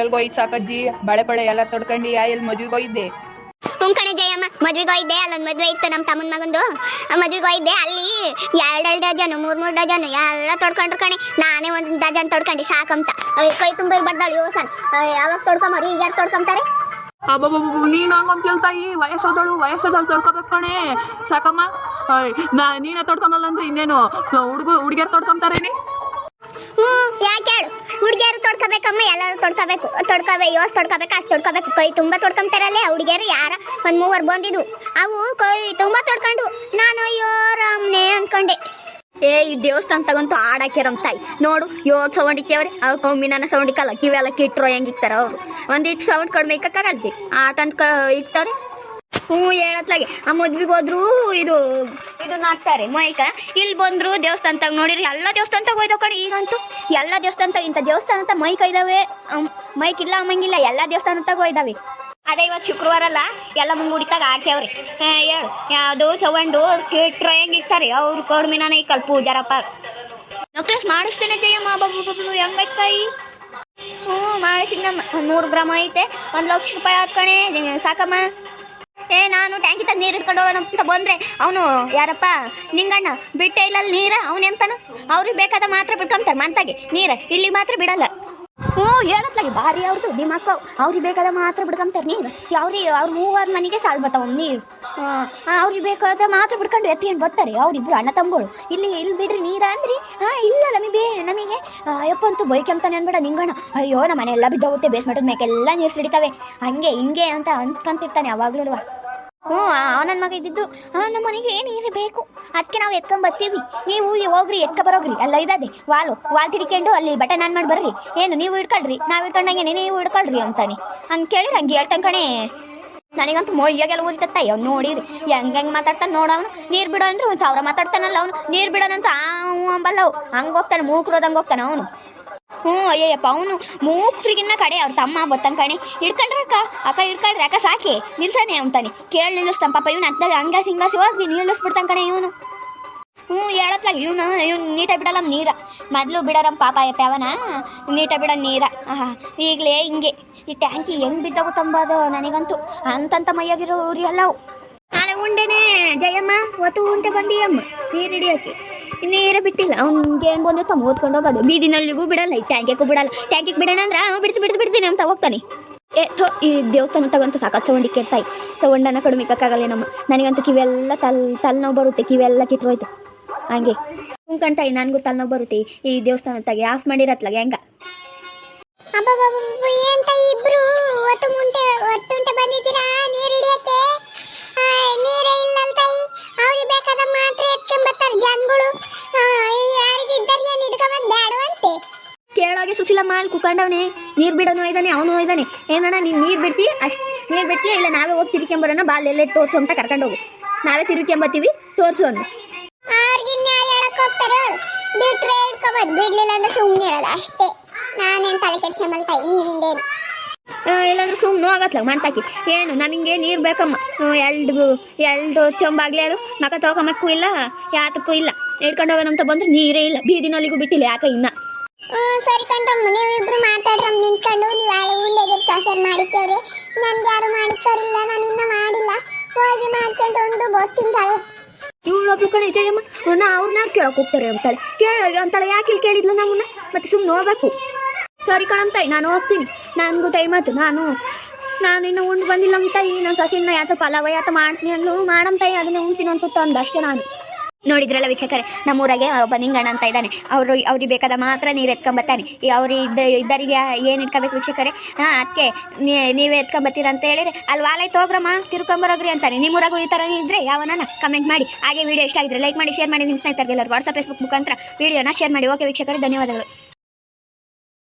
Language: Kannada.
ಎಲ್ಗೋಯ್ತು ಸಾಕಜ್ಜಿ ಬಳೆ ಬಳೆ ಎಲ್ಲ ತೊಡ್ಕೊಂಡಿ ಯಾ ಎಲ್ಲಿ ಮದ್ವೆಗೆ ಹೋಗಿದ್ದೆ ಹ್ಞೂ ಕಣೆ ಜಯಮ್ಮ ಮದ್ವೆಗೆ ಹೋಗಿದ್ದೆ ಅಲ್ಲೊಂದು ಮದ್ವೆ ಇತ್ತು ನಮ್ಮ ತಮ್ಮನ ಮಗಂದು. ಆ ಮದ್ವೆಗೆ ಹೋಗಿದ್ದೆ ಅಲ್ಲಿ ಎರಡೆರಡು ಡಜನ್ ಮೂರು ಮೂರು ಡಜನ್ ಎಲ್ಲ ತೊಡ್ಕೊಂಡ್ರು ಕಣೆ ನಾನೇ ಒಂದು ಡಜನ್ ತೊಡ್ಕೊಂಡು ಸಾಕಂತ. ಕೈ ತುಂಬ ಬರ್ದಾಳು ಯೋಸನ್ ಯಾವಾಗ ತೊಡ್ಕೊಂಬರಿ ಈಗ ಯಾರು ತೊಡ್ಕೊಂತಾರೆ? ಅಬ್ಬಬ್ಬಬ್ಬ ನೀನು ಹಂಗಂತ ಹೇಳ್ತಾಯಿ ವಯಸ್ಸೋದಳು ವಯಸ್ಸೋದಳು ತೊಡ್ಕೋಬೇಕು ಕಣೆ. ಸಾಕಮ್ಮ ನಾ ನೀನೇ ತೊಡ್ಕೊಂಬಲ್ಲ ಅಂದ್ರೆ ಇನ್ನೇನು? ಹುಡುಗ ಹುಡುಗಿಯರು ತೊಡ್ಕೊಂತಾರೇನಿ ಹ್ಞೂ, ಯಾಕೆ ಹೇಳು? ಹುಡುಗಿಯರು ತೊಡ್ಕೋಬೇಕಮ್ಮ, ಎಲ್ಲರೂ ತೊಡ್ಕೋಬೇಕು ತೊಡ್ಕೋಬೇಕು ಯೋಸ್ ತೊಡ್ಕೋಬೇಕು, ಅಷ್ಟು ತೊಡ್ಕೋಬೇಕು. ಕೈ ತುಂಬ ತೊಡ್ಕೊಂತಾರಲ್ಲೇ ಹುಡುಗಿಯರು ಯಾರ? ಒಂದು ಮೂವರು ಬಂದಿದ್ವು. ಅವು ಕೈ ತುಂಬ ತೊಡ್ಕೊಂಡು, ನಾನು ಅಯ್ಯೋ ರಾಮ್ನೆ ಅನ್ಕೊಂಡೆ. ಏ, ಈ ದೇವಸ್ಥಾನ ತಗೊಂತು ಆಡಾಕ್ಯಾರಮ್ ತಾಯಿ. ನೋಡು ಯೋಡ್ ಸೌಂಡ್ ಅವ್ರು ಅವ್ ಕಮ್ಮಿನ ಸೌಂಡ್ ಇಕ್ಕಲ್ಲ ಕಿವೆಲ್ಲ ಕಿಟ್ರೋ ಹೆಂಗಿಕ್ತಾರ ಅವ್ರು. ಒಂದಿಟ್ಟು ಸೌಂಡ್ ಕಡಿಮೆ ಇಕ್ಕಕ್ಕಾಗಲ್ತಿ ಆಟ ಅಂತ ಇಡ್ತಾರೆ. ಹ್ಞೂ, ಹೇಳತ್ಲಾಗೆ. ಆ ಮದ್ವಿಗೆ ಹೋದ್ರು ಇದು, ಇದನ್ನ ಹಾಕ್ತಾರೆ. ಮೈಕ. ಇಲ್ಲಿ ಬಂದ್ರು ದೇವಸ್ಥಾನ ತಗ ನೋಡಿರಿ, ಎಲ್ಲ ದೇವಸ್ಥಾನದಾಗ ಹೋಯ್ತು ಕಡೆ ಈಗಂತೂ. ಎಲ್ಲ ದೇವಸ್ಥಾನದಾಗ, ಇಂಥ ದೇವಸ್ಥಾನ ಅಂತ ಮೈಕ ಇದಾವೆ. ಮೈಕ್ ಇಲ್ಲ ಅಮ್ಮಂಗಿಲ್ಲ ಎಲ್ಲ ದೇವಸ್ಥಾನದಾಗ ಹೋಯ್ದಾವೆ. ಅದೇ ಇವತ್ತು ಶುಕ್ರವಾರ ಅಲ್ಲ ಎಲ್ಲ ಮುಂಗುಡಿತಾಗ ಹಾಕ್ಯಾವ್ರಿ. ಹೇಳು. ಯಾವುದು ಚವಂಡು ಕಿಟ್ರೋ ಹೆಂಗಿಕ್ತಾರೆ ಅವ್ರು ಈ ಕಲ್ಪು ಪೂಜಾರಪ್ಪ ನಕ್ಲೆಸ್ ಮಾಡಿಸ್ತೇನೆ ಜಯಮ್ಮ ಬಾಬು ಬಾಬು ಹೆಂಗೈತಾಯಿ ಹ್ಞೂ, ಮಾಡಿಸಿದ್ನಮ್ಮ. ಒಂದು ನೂರು ಗ್ರಾಮ್ ಐತೆ, ಒಂದು ಲಕ್ಷ ರೂಪಾಯಿ ಆತ್ ಕಣೆ. ಸಾಕಮ್ಮ. ಏ, ನಾನು ಟ್ಯಾಂಕಿ ತಂದು ನೀರು ಇಟ್ಕೊಂಡು ಹೋಗೋಣ ಅಂತ ಬಂದ್ರೆ ಅವನು, ಯಾರಪ್ಪ? ನಿಂಗಣ್ಣ, ಬಿಟ್ಟೆ ಇಲ್ಲ ಅಲ್ಲಿ ನೀರ? ಅವನು ಎಂತಾನ? ಅವ್ರಿಗೆ ಬೇಕಾದ ಮಾತ್ರ ಬಿಟ್ಕೊಂತಾರೆ ಮಂತಾಗೆ ನೀರ ಇಲ್ಲಿ ಮಾತ್ರ ಬಿಡಲ್ಲ. ಹ್ಞೂ, ಹೇಳತ್ಲಾಗಿ, ಭಾರಿ ಅವ್ರದ್ದು ದಿಮಾಕು ಅವ್ರಿಗೆ ಬೇಕಾದ ಮಾತ್ರ ಬಿಡ್ಕೊಂತಾರೆ ನೀರು. ಅವ್ರಿಗೆ ಅವ್ರ ಮೂವರ ಮನೆಗೆ ಸಾಲ್ ಬರ್ತಾವ ನೀರು. ಅವ್ರಿಗೆ ಬೇಕಾದ ಮಾತ್ರ ಬಿಡ್ಕೊಂಡು ಎತ್ತಿ ಬರ್ತಾರೆ ಅವ್ರಿಬ್ರು ಅಣ್ಣ ತಮ್ಮಗಳು. ಇಲ್ಲಿ ಇಲ್ಲಿ ಬಿಡ್ರಿ ನೀರ ಅಂದ್ರಿ. ಹಾಂ, ಇಲ್ಲ, ನಮಗೆ ಬೇ ನಮಗೆ ಅಯ್ಯಪ್ಪ ಅಂತೂ ಬೈಕೆಂತಾನೆ ಅನ್ಬೇಡ, ನಿಂಗಣ್ಣ. ಅಯ್ಯೋ ನಮ್ಮ ಮನೆ ಎಲ್ಲ ಬೇಸ್ ಮಾಡೋದು ಮೇಕೆಲ್ಲ ನೀರು ಸಿಡಿತಾವೆ. ಹಂಗೆ, ಹಿಂಗೆ ಅಂತ ಅಂದ್ಕೊಂತಿರ್ತಾನೆ ಯಾವಾಗ್ಲೂ ಹ್ಞೂ ಅವನ ಮಗ ಇದ್ದಿದ್ದು ಹಾಂ ನಮ್ಮ ಮನೆಗೆ ನೀರು ಬೇಕು ಅದಕ್ಕೆ ನಾವು ಎತ್ಕೊಂಡ್ ಬರ್ತೀವಿ. ನೀವು ಹೋಗ್ರಿ, ಎತ್ಕ ಬರೋಗ್ರಿ. ಅಲ್ಲ ಇದಾದೆ. ವಾಲು, ವಾಲ್ ತಿರ್ಕೊಂಡು ಅಲ್ಲಿ ಬಟನ್ ಆನ್ ಮಾಡಿ ಬರ್ರಿ. ಏನು, ನೀವು ಇಟ್ಕೊಳ್ರಿ ನಾವು ಇಟ್ಕೊಂಡಂಗೆ ನೀವು ಇಟ್ಕೊಳ್ರಿ ಅಂತಾನೆ. ಹಂಗೆ ಕೇಳಿರಿ ಹಂಗೆ ಹೇಳ್ತಾನೆ ಕಣೆ. ನನಗಂತೂ ಮೊಯ್ಯಾಗೆಲ್ಲ ಉರಿತತ್ತ ಅವ್ನು ನೋಡಿರಿ, ಹೆಂಗೆ ಹೆಂಗೆ ಮಾತಾಡ್ತಾನೆ ನೋಡವನು ನೀರು ಬಿಡೋ ಅಂದ್ರೆ ಒಂದು ಸಾವಿರ ಮಾತಾಡ್ತಾನಲ್ಲ ಅವನು. ನೀರು ಬಿಡೋನಂತ ಅಂಬಲ್ಲ ಅವು ಹಂಗೆ ಹೋಗ್ತಾನೆ ಮೂಕ್ರೋದಂಗೆ ಹೋಗ್ತಾನೆ ಅವನು. ಹ್ಞೂ ಅಯ್ಯಪ್ಪ ಅವನು ಮೂಕ್ರಿಗಿನ್ನ ಕಡೆ, ಅವ್ರ ತಮ್ಮ ಗೊತ್ತನ್ ಕಣೆ. ಹಿಡ್ಕೊಳ್ರಿ ಅಕ್ಕ. ಹಿಡ್ಕೊಳ್ರಿ. ಅಕ್ಕ ಸಾಕಿ. ನಿಲ್ಸಾನೆ ಅಂತಾನೆ ಕೇಳಿ ನಿಲ್ಲಿಸ್ತಾನ ಪಾಪ ಇವ್ನು ಅಂತ ಹಂಗಾಸಿ ಹಿಂಗಾಸಿ ಹೋಗಿ ನಿಲ್ಲಿಸ್ಬಿಡ್ತಾನೆ ಕಣೆ ಇವನು. ಹ್ಞೂ ಹೇಳತ್ಲಾಗ ಇವನು, ಇವ್ನು ನೀಟಾಗಿ ಬಿಡಲ್ಲ ನೀರ. ಮೊದಲು ಬಿಡರಮ್ಮ ಪಾಪ ಅಯ್ಯಪ್ಪ ಅವನ. ನೀಟಾಗಿ ಬಿಡ ನೀರ. ಆಹಾ, ಈಗಲೇ ಹಿಂಗೆ. ಈ ಟ್ಯಾಂಕಿ ಹೆಂಗೆ ತಂಬೋದು ನನಗಂತೂ. ಅಂತಂತ ಮೈಯಾಗಿರೋ ನಾಳೆ ಉಂಡೆನೆ ಜಯಮ್ಮ ಒತ್ತು ಉಂಟೆ ಬಂದಿಯಮ್ಮ ನೀರು ಹಿಡಿಯೋಕೆ. ನೀರೇ ಬಿಟ್ಟಿಲ್ಲ ಅವ್ನಿಗೆ ಏನು ಬಂದು ತಮ್ಮ ಓದ್ಕೊಂಡು ಹೋಗೋದು. ಬೀದಿನಲ್ಲಿಗೂ ಬಿಡಲ್ಲ ಈ ಟ್ಯಾಂಕಿಗೂ ಬಿಡಲ್ಲ. ಟ್ಯಾಂಕಿಗೆ ಬಿಡೋಣ ಅಂದ್ರೆ ಅವ ಬಿಡ್ತು ಬಿಡ್ತು ಬಿಡ್ತೀನಿ ಅಂತ ಹೋಗ್ತಾನೆ. ಏ ಥೋ ಈ ದೇವಸ್ಥಾನ ತಗೊಂತ ಸಾಕಾತ್ ಸೌಂಡಿ ತಾಯಿ ಸೌಂಡನ್ನ ಕಡಿಮೆ ಕಕ್ಕಾಗಲ್ಲ ನಮ್ಮ ನನಗಂತೂ ಕಿವೆಲ್ಲ ತಲ್ ತಲೆನೋವು ಬರುತ್ತೆ ಕಿವೆಲ್ಲ ಕಿಟ್ಟೋಯ್ತು ಹಂಗೆ. ಕುಂಕಣ್ತಾಯಿ ನನಗೂ ತಲೆನೋವು ಬರುತ್ತೆ. ಈ ದೇವಸ್ಥಾನ ತಾಗಿ ಆಫ್ ಮಾಡಿರತ್ಲಾಗ ಹೆಂಗ? ಅಬ್ಬಬ್ಬಬ್ಬ, ಏನ್ ತಾಯಿ ಇಬ್ರು? ಒತ್ತು ಮುಂಟೆ ಬಂದಿದ್ದೀರಾ ನೀರು ಹಿಡಿಯಕ್ಕೆ ಕೇಳಾಗೆ ಸುಶೀಲಮ್ಮ ಅಲ್ಲಿ ಕುಕ್ಕಂಡವನೆ ನೀರು ಬಿಡೋನು ಇದ್ದಾನೆ ಅವನು ಇದ್ದಾನೆ ಏನಣ್ಣ ನೀನು ನೀರು ಬಿಡ್ತಿ ಅಷ್ಟು ನೀರು ಬಿಡ್ತೀಯ? ಇಲ್ಲ ನಾವೇ ಹೋಗಿ ತಿರ್ಕೊಂಬರೋಣ ಬಾಲ್ ಎಲ್ಲೇ ತೋರ್ಸು ಅಂತ ಕರ್ಕೊಂಡು ಹೋಗು ನಾವೇ ತಿರ್ಕೊಂಬತ್ತೀವಿ ತೋರ್ಸು ಅನ್ನು ಬಿಟ್ರೆ ಹಿಡ್ಕೊಬೋದು ಬಿಡ್ಲಿಲ್ಲ ಅಂದ್ರೆ ಸುಮ್ಮನೆ ಇರೋದು ಅಷ್ಟೇ. ನಾನೇನು ತಲೆ ನೀರಿಂದೇನು ಇಲ್ಲಾಂದ್ರೆ ಸುಮ್ಮನೆ ಆಗತ್ಲ ಮಂತಾಕಿ ಏನು ನಮಗೆ ನೀರು ಬೇಕಮ್ಮ. ಎರಡು ಎರಡು ಚೊಂಬಾಗ್ಲಿ ಅದು. ಮಕ ತೊಳ್ಕೊಂಬಕ್ಕೂ ಇಲ್ಲ ಯಾತಕ್ಕೂ ಇಲ್ಲ. ಹಿಡ್ಕೊಂಡು ಹೋಗೋಣ ಅಂತ ಬಂದ್ರೆ ನೀರೇ ಇಲ್ಲ. ಬೀದಿನಲ್ಲಿಗೂ ಬಿಟ್ಟಿಲ್ಲ ಯಾಕೆ ಇನ್ನ? ಸರಿ ಕಣ್ರಮ್ಮ. ನೀವು ಇಬ್ರು ಮಾತಾಡ್ರಮ್ಮ, ನಿಂತ್ಕೊಂಡು. ನೀವು ಹಳೆ ಉಂಡೆಗೆ ಸಾಸರ್ ಮಾಡಿಕ್ಕವ್ರೆ ನನ್ಗೆ ಯಾರು ಮಾಡಿಕ್ಕರಿಲ್ಲ ನಾನು ಇನ್ನ ಮಾಡಿಲ್ಲ. ಹೋಗಿ ಮಾಡ್ಕೊಂಡು ಉಂಡು ಬರ್ತೀನಿ ಇವಳು ಒಬ್ಳು ಕಣೆ, ಜಯಮ್ಮ. ನಾ ಅವ್ರನ್ನ ಕೇಳಕ್ ಹೋಗ್ತಾರೆ ಅಂತಾಳೆ. ಕೇಳ, ಅಂತಾಳೆ, ಯಾಕೆ ಇಲ್ಲಿ ಕೇಳಿದ್ಲು ನಮ್ಮನ್ನ? ಮತ್ತೆ ಸುಮ್ಮನೆ ಹೋಗ್ಬೇಕು. ಸರಿ ಕಣಂತಾಯಿ ನಾನು ಹೋಗ್ತೀನಿ. ನನಗೂ ಟೈಮ್ ಆಯ್ತು ನಾನು ನಾನು ಇನ್ನು ಉಂಡು ಬಂದಿಲ್ಲ ಅಂತಾಯಿ ನಾನು ಸಸಿನ ಯಾತ ಪಲಾವ ಯಾತ ಮಾಡ್ತೀನಿ ಅಂದ್ಲು. ಮಾಡಂತಾಯಿ ಅದನ್ನ ಉಣ್ತೀನಿ ಅಂತ ಅಂದ ಅಷ್ಟೇ ನಾನು. ನೋಡಿದ್ರಲ್ಲ ವೀಕ್ಷಕರೇ, ನಮ್ಮೂರಾಗೆ ಒಬ್ಬ ನಿಂಗಣ್ಣ ಅಂತ ಇದ್ದಾನೆ. ಅವರು, ಅವ್ರಿಗೆ ಬೇಕಾದ ಮಾತ್ರ ನೀರು ಎತ್ಕೊಂಬರ್ತಾನೆ ಈ ಅವ್ರು ಇದ್ದ ಇದ್ದರಿಗೆ ಏನು ಇಟ್ಕೋಬೇಕು ವೀಕ್ಷಕರೇ? ಹಾಂ ಅದಕ್ಕೆ ನೀವೇ ಎತ್ಕೊಂಬತ್ತೀರ ಅಂತ ಹೇಳಿದ್ರೆ ಅಲ್ಲಿ ವಾಲೈತೆ ಹೋಗ್ರಮ್ಮ ತಿರ್ಕೊಂಬರೋಗ್ರಿ ಅಂತಾನೆ. ನಿಮ್ಮೂರಾಗೂ ಈ ಥರ ಇದ್ದರೆ ಯಾವನ ಕಮೆಂಟ್ ಮಾಡಿ. ಹಾಗೆ ವಿಡಿಯೋ ಇಷ್ಟ ಆಗಿದ್ರೆ ಲೈಕ್ ಮಾಡಿ ಶೇರ್ ಮಾಡಿ, ನಿಮ್ಮ ಸ್ನೇಹಿತರಿಗೆ ಎಲ್ಲರೂ ವಾಟ್ಸಪ್ ಫೇಸ್ಬುಕ್ ಮುಖಾಂತರ ವಿಡಿಯೋನ ಶೇರ್ ಮಾಡಿ. ಓಕೆ ವೀಕ್ಷಕರೇ, ಧನ್ಯವಾದಗಳು.